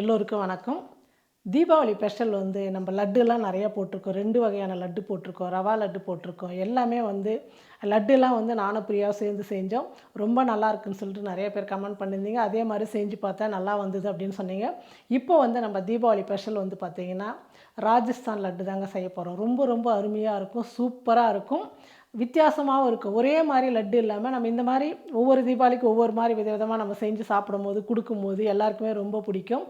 எல்லோருக்கும் வணக்கம். தீபாவளி ஸ்பெஷல் வந்து நம்ம லட்டுலாம் நிறையா போட்டிருக்கோம். ரெண்டு வகையான லட்டு போட்டிருக்கோம். ரவா லட்டு போட்டிருக்கோம். எல்லாமே வந்து லட்டுலாம் வந்து நானும் பிரியாவும் சேர்ந்து செஞ்சோம். ரொம்ப நல்லா இருக்குன்னு சொல்லிட்டு நிறைய பேர் கமெண்ட் பண்ணியிருந்தீங்க. அதே மாதிரி செஞ்சு பார்த்தா நல்லா வந்தது அப்படின்னு சொன்னீங்க. இப்போ வந்து நம்ம தீபாவளி ஸ்பெஷல் வந்து பார்த்திங்கன்னா ராஜஸ்தான் லட்டு தாங்க செய்ய போகிறோம் ரொம்ப ரொம்ப அருமையாக இருக்கும். சூப்பராக இருக்கும். வித்தியாசமாகவும் இருக்கும் ஒரே மாதிரி லட்டு இல்லாமல் நம்ம இந்த மாதிரி ஒவ்வொரு தீபாவளிக்கு ஒவ்வொரு மாதிரி விதவிதமாக நம்ம செஞ்சு சாப்பிடும்போது கொடுக்கும்போது எல்லாருக்குமே ரொம்ப பிடிக்கும்.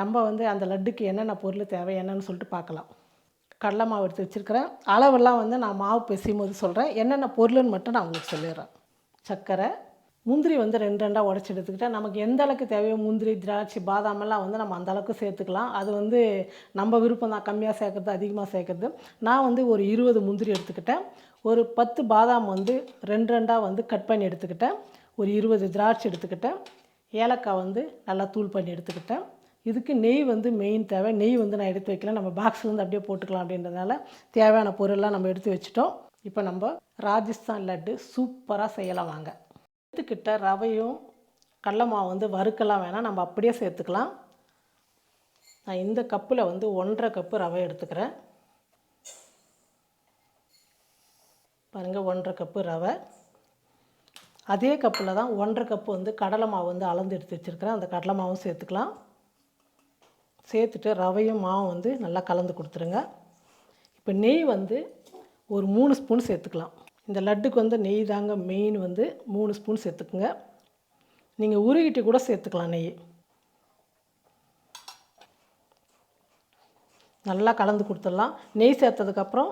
நம்ம வந்து அந்த லட்டுக்கு என்னென்ன பொருள் தேவை என்னன்னு சொல்லிட்டு பார்க்கலாம். கடலை மாவு எடுத்து வச்சுருக்கிறேன். அளவெல்லாம் வந்து நான் மாவு பிசையும் போது சொல்கிறேன் என்னென்ன பொருள்னு மட்டும் நான் உங்களுக்கு சொல்லிடுறேன். சர்க்கரை முந்திரி வந்து ரெண்டு ரெண்டாக உடச்சி எடுத்துக்கிட்டேன். நமக்கு எந்த அளவுக்கு தேவையோ முந்திரி திராட்சை பாதாமெல்லாம் வந்து நம்ம அந்த அளவுக்கு சேர்த்துக்கலாம். அது வந்து நம்ம விருப்பம் தான் கம்மியாக சேர்க்குறது அதிகமாக சேர்க்குறது. நான் வந்து ஒரு இருபது முந்திரி எடுத்துக்கிட்டேன். ஒரு பத்து பாதாம் வந்து ரெண்டு ரெண்டாக வந்து கட் பண்ணி எடுத்துக்கிட்டேன். ஒரு இருபது திராட்சை எடுத்துக்கிட்டேன். ஏலக்காய் வந்து நல்லா தூள் பண்ணி எடுத்துக்கிட்டேன். இதுக்கு நெய் வந்து மெயின் தேவை. நெய் வந்து நான் எடுத்து வைக்கல. நம்ம பாக்ஸில் வந்து அப்படியே போட்டுக்கலாம் அப்படின்றதுனால தேவையான பொருள்லாம் நம்ம எடுத்து வச்சுட்டோம். இப்போ நம்ம ராஜஸ்தான் லட்டு சூப்பராக செய்யலாம் வாங்க. எடுத்துக்கிட்ட ரவையும் கடல மாவு வந்து வறுக்கலாம் வேணால் நம்ம அப்படியே சேர்த்துக்கலாம். நான் இந்த கப்பில் வந்து ஒன்றரை கப்பு ரவை எடுத்துக்கிறேன். பாருங்கள் ஒன்றரை கப்பு ரவை. அதே கப்பில் தான் ஒன்றரை கப்பு வந்து கடலை மாவு வந்து அளந்து எடுத்து வச்சுருக்கிறேன். அந்த கடலை மாவும் சேர்த்துக்கலாம். சேர்த்துட்டு ரவையும் மாவும் வந்து நல்லா கலந்து கொடுத்துருங்க. இப்போ நெய் வந்து ஒரு மூணு ஸ்பூன் சேர்த்துக்கலாம். இந்த லட்டுக்கு வந்து நெய் தாங்க மெயின் வந்து மூணு ஸ்பூன் சேர்த்துக்குங்க. நீங்கள் உருகிட்டு கூட சேர்த்துக்கலாம் நெய். நல்லா கலந்து கொடுத்துடலாம். நெய் சேர்த்ததுக்கப்புறம்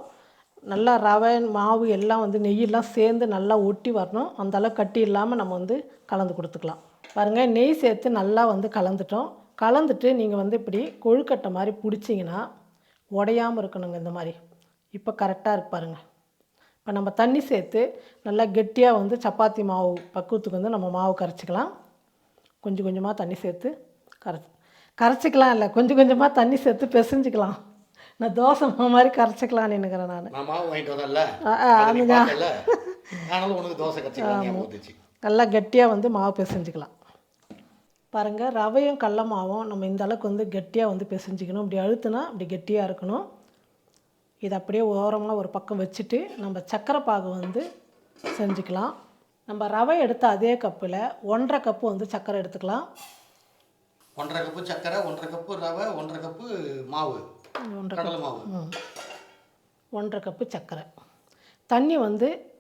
நல்லா ரவை மாவு எல்லாம் வந்து நெய்யெல்லாம் சேர்ந்து நல்லா ஒட்டி வரணும். அந்தளவு கட்டி இல்லாமல் நம்ம வந்து கலந்து கொடுத்துக்கலாம். பாருங்கள் நெய் சேர்த்து நல்லா வந்து கலந்துட்டோம். கலந்துட்டு நீங்கள் வந்து இப்படி கொழுக்கட்டை மாதிரி பிடிச்சிங்கன்னா உடையாமல் இருக்கணுங்க இந்த மாதிரி. இப்போ கரெக்டாக இருக்கு பாருங்கள் இப்போ நம்ம தண்ணி சேர்த்து நல்லா கெட்டியாக வந்து சப்பாத்தி மாவு பக்குவத்துக்கு வந்து நம்ம மாவு கரைச்சிக்கலாம். கொஞ்சம் கொஞ்சமாக தண்ணி சேர்த்து கரைச்சி கரைச்சிக்கலாம் இல்லை கொஞ்சம் கொஞ்சமாக தண்ணி சேர்த்து பிசைஞ்சிக்கலாம். நான் தோசை மாவு மாதிரி கரைச்சிக்கலான்னு நினைக்கிறேன் நான். நான் மாவு வாங்கிட்டு வந்தேன்ல. உனக்கு தோசை நல்லா கெட்டியாக வந்து மாவு பிசைஞ்சிக்கலாம். பாருங்கள் ரவையும் கடல மாவும் நம்ம இந்த அளவுக்கு வந்து கெட்டியாக வந்து பிசைஞ்சிக்கணும். இப்படி அழுத்துனா இப்படி கெட்டியாக இருக்கணும். இதை அப்படியே ஓரமாக ஒரு பக்கம் வச்சுட்டு நம்ம சக்கரை பாகு வந்து செஞ்சுக்கலாம். நம்ம ரவை எடுத்த அதே கப்பில் ஒன்றரை கப்பு வந்து சக்கரை எடுத்துக்கலாம். ஒன்றரை கப்பு சர்க்கரை ஒன்றரை கப்பு ரவை ஒன்றரை கப்பு மாவு. ஒன்றரை ம். ஒன்றரை கப்பு சர்க்கரை. தண்ணி வந்து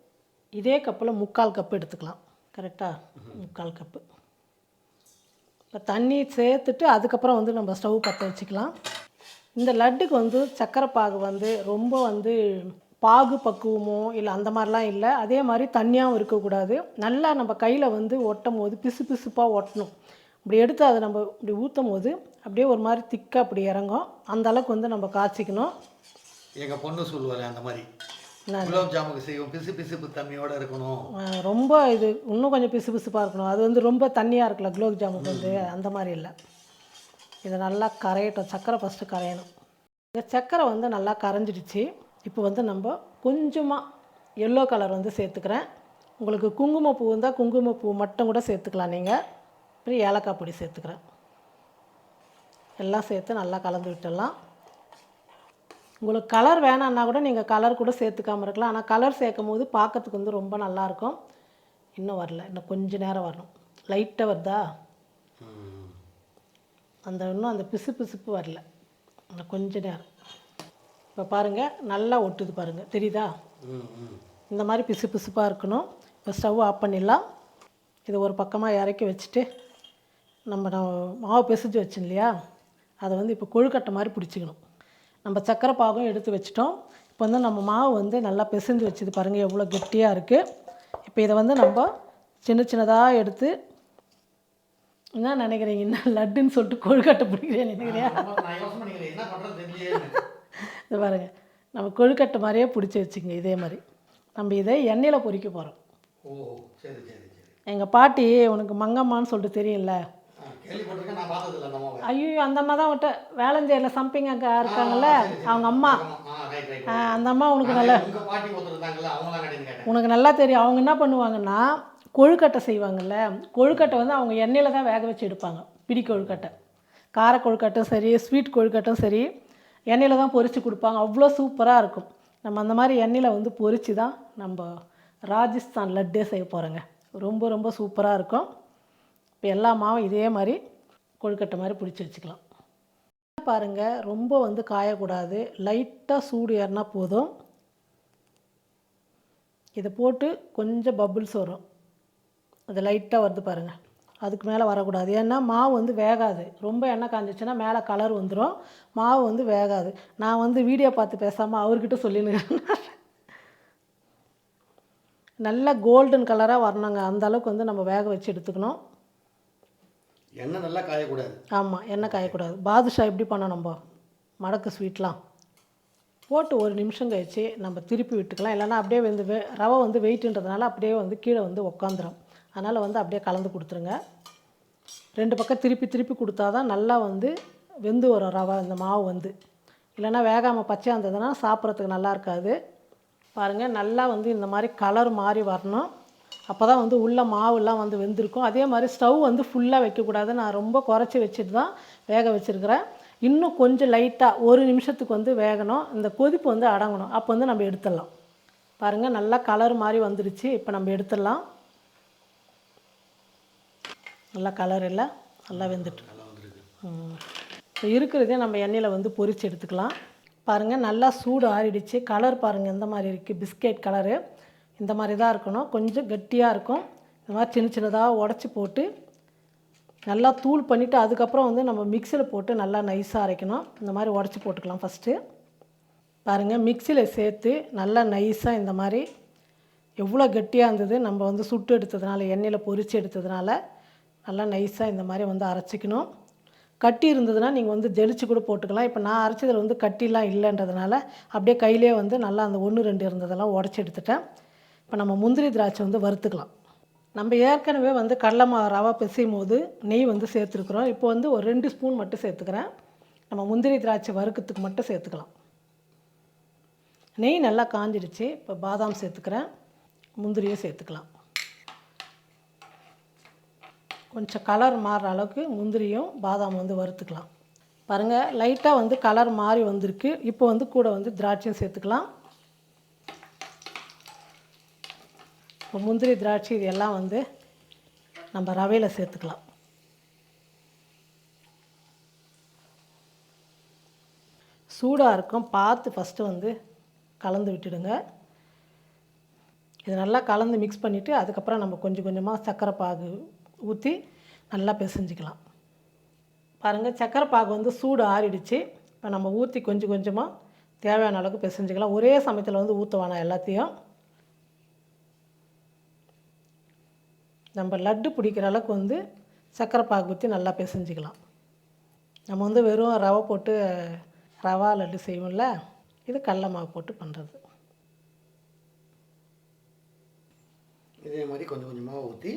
இதே கப்பில் முக்கால் கப்பு எடுத்துக்கலாம். கரெக்டாக முக்கால் கப்பு. இப்போ தண்ணி சேர்த்துட்டு அதுக்கப்புறம் வந்து நம்ம ஸ்டவ் பற்ற வச்சுக்கலாம். இந்த லட்டுக்கு வந்து சர்க்கரை பாகு வந்து ரொம்ப வந்து பாகு பக்குவமோ இல்லை அந்த மாதிரிலாம் இல்லை. அதே மாதிரி தண்ணியாகவும் இருக்கக்கூடாது. நல்லா நம்ம கையில் வந்து ஒட்டும் போது பிசு பிசுப்பாக ஒட்டணும். இப்படி எடுத்து அதை நம்ம இப்படி ஊற்றும் போது அப்படியே ஒரு மாதிரி திக்காக அப்படி இறங்கும். அந்த அளவுக்கு வந்து நம்ம காய்ச்சிக்கணும். எங்கள் பொண்ணு சொல்லுவாரு அந்த மாதிரி. குலோப் ஜாமுக்கு செய்வோம். பிசு பிசுப்பு தன்மையோட இருக்கணும். ரொம்ப இது இன்னும் கொஞ்சம் பிசு பிசுப்பாக இருக்கணும். அது வந்து ரொம்ப தண்ணியாக இருக்குல்ல குலோப் ஜாமுக்கு வந்து அந்த மாதிரி இல்லை. இதை நல்லா கரையட்டும். சர்க்கரை ஃபஸ்ட்டு கரையணும். இந்த சர்க்கரை வந்து நல்லா கரைஞ்சிடுச்சு. இப்போ வந்து நம்ம கொஞ்சமாக எல்லோ கலர் வந்து சேர்த்துக்கிறேன். உங்களுக்கு குங்குமப்பூ இருந்தால் குங்குமப்பூ மட்டும் கூட சேர்த்துக்கலாம் நீங்கள் அப்புறம் ஏலக்காய் பொடி சேர்த்துக்கிறேன். எல்லாம் சேர்த்து நல்லா கலந்து விட்டுடலாம். உங்களுக்கு கலர் வேணான்னா கூட நீங்கள் கலர் கூட சேர்த்துக்காம இருக்கலாம். ஆனால் கலர் சேர்க்கும் போது பார்க்கறதுக்கு வந்து ரொம்ப நல்லாயிருக்கும். இன்னும் வரல. இன்னும் கொஞ்ச நேரம் வரணும். லைட்டாக வருதா? அந்த இன்னும் அந்த பிசு பிசுப்பு வரல. இன்னும் கொஞ்ச நேரம். இப்போ பாருங்கள் நல்லா ஒட்டுது பாருங்கள் தெரியுதா? இந்த மாதிரி பிசு பிசுப்பாக இருக்கணும். இப்போ ஸ்டவ் ஆஃப் பண்ணிடலாம். இதை ஒரு பக்கமாக இறக்கி வச்சுட்டு நம்ம நம்ம மாவு பிசைஞ்சு வச்சோம் இல்லையா அதை வந்து இப்போ கொழுக்கட்டை மாதிரி பிடிச்சிக்கணும். நம்ம சக்கரை பாகம் எடுத்து வச்சிட்டோம். இப்போ வந்து நம்ம மாவு வந்து நல்லா பிசைஞ்சு வச்சது பாருங்கள் எவ்வளோ கெட்டியாக இருக்குது இப்போ இதை வந்து நம்ம சின்ன சின்னதாக எடுத்து என்ன நினைக்கிறீங்க என்ன லட்டுன்னு சொல்லிட்டு கொழுக்கட்டை பிடிக்கிறேன் நினைக்கிறியா இது பாருங்கள் நம்ம கொழுக்கட்டை மாதிரியே பிடிச்சி வச்சுங்க இதே மாதிரி. நம்ம இதை எண்ணெயில் பொரிக்க போகிறோம் எங்கள் பாட்டி உனக்கு மங்கம்மான்னு சொல்லிட்டு தெரியும்ல? ஐயோ அந்த அம்மா தான் விட்ட வேளஞ்சேரியில் சம்பிங் அங்கே இருக்காங்கல்ல? அவங்க அம்மா. அந்த அம்மா உனக்கு நல்லா உனக்கு நல்லா தெரியும். அவங்க என்ன பண்ணுவாங்கன்னா கொழுக்கட்டை செய்வாங்கல்ல? கொழுக்கட்டை வந்து அவங்க எண்ணெயில் தான் வேக வச்சு எடுப்பாங்க. பிடி கொழுக்கட்டை. கார கொழுக்கட்டும் சரி ஸ்வீட் கொழுக்கட்டும் சரி எண்ணெயில் தான் பொரித்து கொடுப்பாங்க. அவ்வளோ சூப்பராக இருக்கும். நம்ம அந்த மாதிரி எண்ணெயில் வந்து பொரித்து தான் நம்ம ராஜஸ்தான் லட்டே செய்ய போகிறோங்க ரொம்ப ரொம்ப சூப்பராக இருக்கும். இப்போ எல்லா மாவும் இதே மாதிரி கொழுக்கட்டை மாதிரி பிடிச்சி வச்சுக்கலாம். பாருங்கள் ரொம்ப வந்து காயக்கூடாது. லைட்டாக சூடு ஏறினா போதும். இதை போட்டு கொஞ்சம் பபுள்ஸ் வரும். அது லைட்டாக வருது பாருங்கள் அதுக்கு மேலே வரக்கூடாது. ஏன்னா மாவு வந்து வேகாது. ரொம்ப எண்ணெய் காஞ்சிச்சுன்னா மேலே கலர் வந்துடும் மாவு வந்து வேகாது. நான் வந்து வீடியோ பார்த்து பேசாமல் அவர்கிட்ட சொல்லினுக்கிறேன் நல்லா கோல்டன் கலராக வரணுங்க. அந்த அளவுக்கு வந்து நம்ம வேக வச்சு எடுத்துக்கணும். எண்ணெய் நல்லா காயக்கூடாது. ஆமாம் எண்ணெய் காயக்கூடாது. பாதுஷா எப்படி பண்ணோம் நம்ம? மடக்கு ஸ்வீட்லாம். போட்டு ஒரு நிமிஷம் கழிச்சு நம்ம திருப்பி விட்டுக்கலாம். இல்லைன்னா அப்படியே வந்து வெ ரவை வந்து வெயிட்டுன்றதுனால அப்படியே வந்து கீழே வந்து உக்காந்துரும். அதனால் வந்து அப்படியே கலந்து கொடுத்துருங்க. ரெண்டு பக்கம் திருப்பி திருப்பி கொடுத்தா தான் நல்லா வந்து வெந்து வரும் ரவை இந்த மாவு வந்து. இல்லைன்னா வேகாமல் பச்சையாக இருந்ததுன்னா சாப்பிட்றதுக்கு நல்லா இருக்காது. பாருங்கள் நல்லா வந்து இந்த மாதிரி கலர் மாறி வரணும். அப்போ தான் வந்து உள்ள மாவுலாம் வந்து வெந்திருக்கும். அதே மாதிரி ஸ்டவ் வந்து ஃபுல்லாக வைக்கக்கூடாது. நான் ரொம்ப குறைச்சி வச்சுட்டு தான் வேக வச்சுருக்கிறேன். இன்னும் கொஞ்சம் லைட்டாக ஒரு நிமிஷத்துக்கு வந்து வேகணும். இந்த கொதிப்பு வந்து அடங்கணும். அப்போ வந்து நம்ம எடுத்துடலாம். பாருங்கள் நல்லா கலர் மாதிரி வந்துடுச்சு இப்போ நம்ம எடுத்துடலாம். நல்லா கலர் இல்லை நல்லா வெந்துட்டு. இப்போ இருக்கிறதே நம்ம எண்ணெயில் வந்து பொரித்து எடுத்துக்கலாம். பாருங்கள் நல்லா சூடு ஆறிடுச்சு. கலர் பாருங்கள் இந்த மாதிரி இருக்குது பிஸ்கெட் கலரு இந்த மாதிரி தான் இருக்கணும். கொஞ்சம் கட்டியாக இருக்கும். இந்த மாதிரி சின்ன சின்னதாக உடச்சி போட்டு நல்லா தூள் பண்ணிவிட்டு அதுக்கப்புறம் வந்து நம்ம மிக்சியில் போட்டு நல்லா நைஸாக அரைக்கணும். இந்த மாதிரி உடச்சி போட்டுக்கலாம் ஃபஸ்ட்டு பாருங்கள் மிக்சியில் சேர்த்து நல்லா நைஸாக இந்த மாதிரி எவ்வளோ கட்டியாக இருந்தது. நம்ம வந்து சுட்டு எடுத்ததுனால எண்ணெயில் பொரித்து எடுத்ததுனால நல்லா நைஸாக இந்த மாதிரி வந்து அரைச்சிக்கணும். கட்டி இருந்ததுன்னா நீங்கள் வந்து ஜெலிச்சு கூட போட்டுக்கலாம். இப்போ நான் அரைச்சதில் வந்து கட்டிலாம் இல்லைன்றதுனால அப்படியே கையிலே வந்து நல்லா அந்த ஒன்று ரெண்டு இருந்ததெல்லாம் உடச்சி எடுத்துட்டேன். இப்போ நம்ம முந்திரி திராட்சை வந்து வறுத்துக்கலாம். நம்ம ஏற்கனவே வந்து கடலை மாவு ரவா பிசையும் போது நெய் வந்து சேர்த்துருக்குறோம். இப்போ வந்து ஒரு ரெண்டு ஸ்பூன் மட்டும் சேர்த்துக்கிறேன். நம்ம முந்திரி திராட்சை வறுக்கிறதுக்கு மட்டும் சேர்த்துக்கலாம். நெய் நல்லா காஞ்சிடுச்சு. இப்போ பாதாம் சேர்த்துக்கிறேன். முந்திரியும் சேர்த்துக்கலாம். கொஞ்சம் கலர் மாறுற அளவுக்கு முந்திரியும் பாதாம் வந்து வறுத்துக்கலாம். பாருங்கள் லைட்டாக வந்து கலர் மாறி வந்திருக்கு. இப்போ வந்து கூட வந்து திராட்சையும் சேர்த்துக்கலாம். இப்போ முந்திரி திராட்சை இது எல்லாம் வந்து நம்ம ரவையில் சேர்த்துக்கலாம். சூடாக இருக்கும். பார்த்து ஃபஸ்ட்டு வந்து கலந்து விட்டுடுங்க. இது நல்லா கலந்து மிக்ஸ் பண்ணிவிட்டு அதுக்கப்புறம் நம்ம கொஞ்சம் கொஞ்சமாக சர்க்கரை பாகு ஊற்றி நல்லா பிசைஞ்சிக்கலாம். பாருங்கள் சர்க்கரை பாகு வந்து சூடு ஆறிடுச்சு. இப்போ நம்ம ஊற்றி கொஞ்சம் கொஞ்சமாக தேவையான அளவுக்கு பிசைஞ்சிக்கலாம். ஒரே சமயத்தில் வந்து ஊற்ற வேணாம் எல்லாத்தையும். நம்ம லட்டு பிடிக்கிற அளவுக்கு வந்து சர்க்கரை பாகு ஊற்றி நல்லா பிசைஞ்சிக்கலாம். நம்ம வந்து வெறும் ரவை போட்டு ரவா லட்டு செய்வோம்ல இது கடல மாவு போட்டு பண்ணுறது இதே மாதிரி கொஞ்சம் கொஞ்சமாக ஊற்றி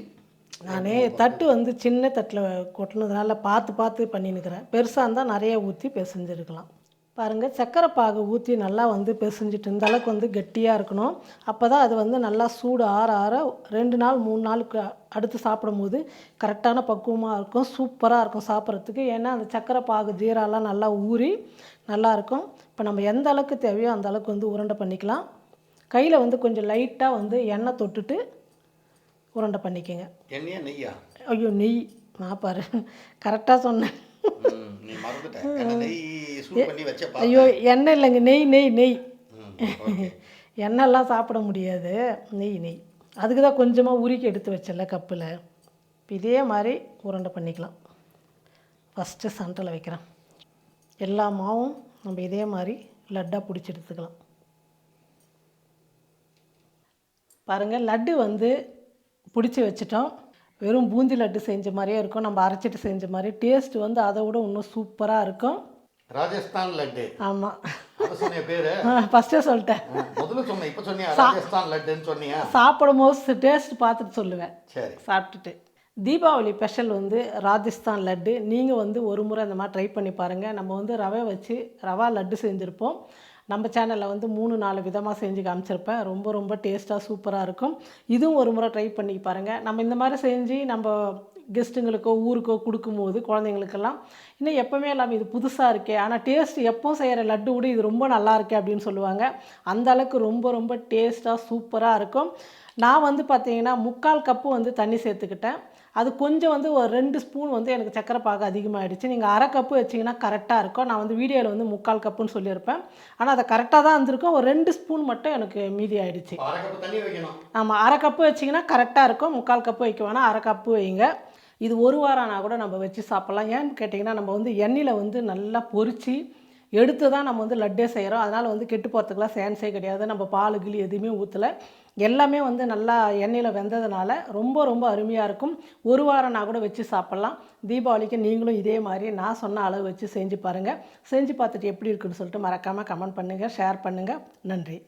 நானே தட்டு வந்து சின்ன தட்டில் கொட்டினதுனால பார்த்து பார்த்து பண்ணின்னுக்கிறேன். பெருசாக இருந்தால் நிறைய ஊற்றி பிசைஞ்சிருக்கலாம். பாருங்கள் சர்க்கரை பாகு ஊற்றி நல்லா வந்து பிசைஞ்சிட்டு இந்த அளவுக்கு வந்து கெட்டியாக இருக்கணும். அப்போ தான் அது வந்து நல்லா சூடு ஆற ஆற ரெண்டு நாள் மூணு நாளுக்கு அடுத்து சாப்பிடும்போது கரெக்டான பக்குவமாக இருக்கும் சூப்பராக இருக்கும் சாப்பிட்றதுக்கு. ஏன்னா அந்த சர்க்கரை பாகு ஜீராலாம் நல்லா ஊறி நல்லா இருக்கும். இப்போ நம்ம எந்த அளவுக்கு தேவையோ அந்த அளவுக்கு வந்து உருண்டை பண்ணிக்கலாம். கையில் வந்து கொஞ்சம் லைட்டாக வந்து எண்ணெய் தொட்டுட்டு உருண்டை பண்ணிக்கோங்க. எண்ணெயா நெய்யா? ஐயோ நெய். நான் பாரு கரெக்டாக சொன்னேன். ஐயோ எண்ணெய் இல்லைங்க. நெய் நெய் நெய். எண்ணெய்லாம் சாப்பிட முடியாது. நெய் நெய். அதுக்கு தான் கொஞ்சமாக உருக்கி எடுத்து வச்சல கப்பில். இதே மாதிரி உருண்டை பண்ணிக்கலாம். ஃபஸ்ட்டு சண்டில் வைக்கிறேன். எல்லா மாவும் நம்ம இதே மாதிரி லட்டாக பிடிச்சி எடுத்துக்கலாம். பாருங்கள் லட்டு வந்து பிடிச்சி வச்சிட்டோம். வெறும் பூந்தி லட்டு செஞ்ச மாதிரியே இருக்கும். நம்ம அரைச்சிட்டு செஞ்ச மாதிரி டேஸ்ட் வந்து அதை விட இன்னும் சூப்பராக இருக்கும். ராஜஸ்தான் லட்டு. ஆமாம் ஃபஸ்ட்டே சொல்லிட்டேன். முதல்ல சொன்ன இப்போ சொன்னியா? ராஜஸ்தான் லட்டுன்னு சொன்னியா? சாப்பிடும் போது டேஸ்ட் பார்த்துட்டு சொல்லுவேன். சரி. சாப்பிட்டுட்டு. தீபாவளி ஸ்பெஷல் வந்து ராஜஸ்தான் லட்டு. நீங்கள் வந்து ஒரு முறை இந்த மாதிரி ட்ரை பண்ணி பாருங்கள் நம்ம வந்து ரவை வச்சு ரவா லட்டு செஞ்சுருப்போம். நம்ம சேனலில் வந்து மூணு நாலு விதமாக செஞ்சு காமிச்சிருப்பேன். ரொம்ப ரொம்ப டேஸ்ட்டாக சூப்பராக இருக்கும். இதுவும் ஒரு முறை ட்ரை பண்ணி பாருங்கள் நம்ம இந்த மாதிரி செஞ்சு நம்ம கெஸ்ட்டுங்களுக்கோ ஊருக்கோ கொடுக்கும்போது குழந்தைங்களுக்கெல்லாம் இன்னும் எப்போவுமே இல்லாமல் இது புதுசாக இருக்கே ஆனால் டேஸ்ட் எப்போ செய்கிற லட்டு விட இது ரொம்ப நல்லா இருக்கே அப்படின்னு சொல்லுவாங்க. அந்த அளவுக்கு ரொம்ப ரொம்ப டேஸ்ட்டாக சூப்பராக இருக்கும். நான் வந்து பார்த்தீங்கன்னா முக்கால் கப்பு வந்து தண்ணி சேர்த்துக்கிட்டேன். அது கொஞ்சம் வந்து ஒரு ரெண்டு ஸ்பூன் வந்து எனக்கு சக்கரை பாகு அதிகமாகிடுச்சு நீங்கள் அரை கப்பு வச்சிங்கன்னா கரெக்டாக இருக்கும். நான் வந்து வீடியோவில் வந்து முக்கால் கப்புன்னு சொல்லியிருப்பேன். ஆனால் அதை கரெக்டாக தான் இருந்திருக்கும். ஒரு ரெண்டு ஸ்பூன் மட்டும் எனக்கு மீதி வைக்கணும். ஆமாம் அரை கப்பு வச்சிங்கன்னா கரெக்டாக இருக்கும். முக்கால் கப்பு வைக்க வேணாம். அரை கப்பு வைங்க. இது ஒரு வாரம் ஆனால் கூட நம்ம வச்சு சாப்பிட்லாம். ஏன்னு கேட்டிங்கன்னா நம்ம வந்து எண்ணெயில் வந்து நல்லா பொறிச்சு எடுத்து தான் நம்ம வந்து லட்டே செய்கிறோம் அதனால் வந்து கெட்டு போகிறதுக்குலாம் சேன்ஸே கிடையாது. நம்ம பால் கிளி எதுவுமே ஊற்றலை எல்லாமே வந்து நல்லா எண்ணெயில் வெந்ததுனால ரொம்ப ரொம்ப அருமையாக இருக்கும். ஒரு வாரம் நான் கூட வச்சு சாப்பிட்லாம். தீபாவளிக்கு நீங்களும் இதே மாதிரி நான் சொன்ன அளவு வச்சு செஞ்சு பாருங்கள் செஞ்சு பார்த்துட்டு எப்படி இருக்குன்னு சொல்லிட்டு மறக்காமல் கமெண்ட் பண்ணுங்கள் ஷேர் பண்ணுங்கள் நன்றி.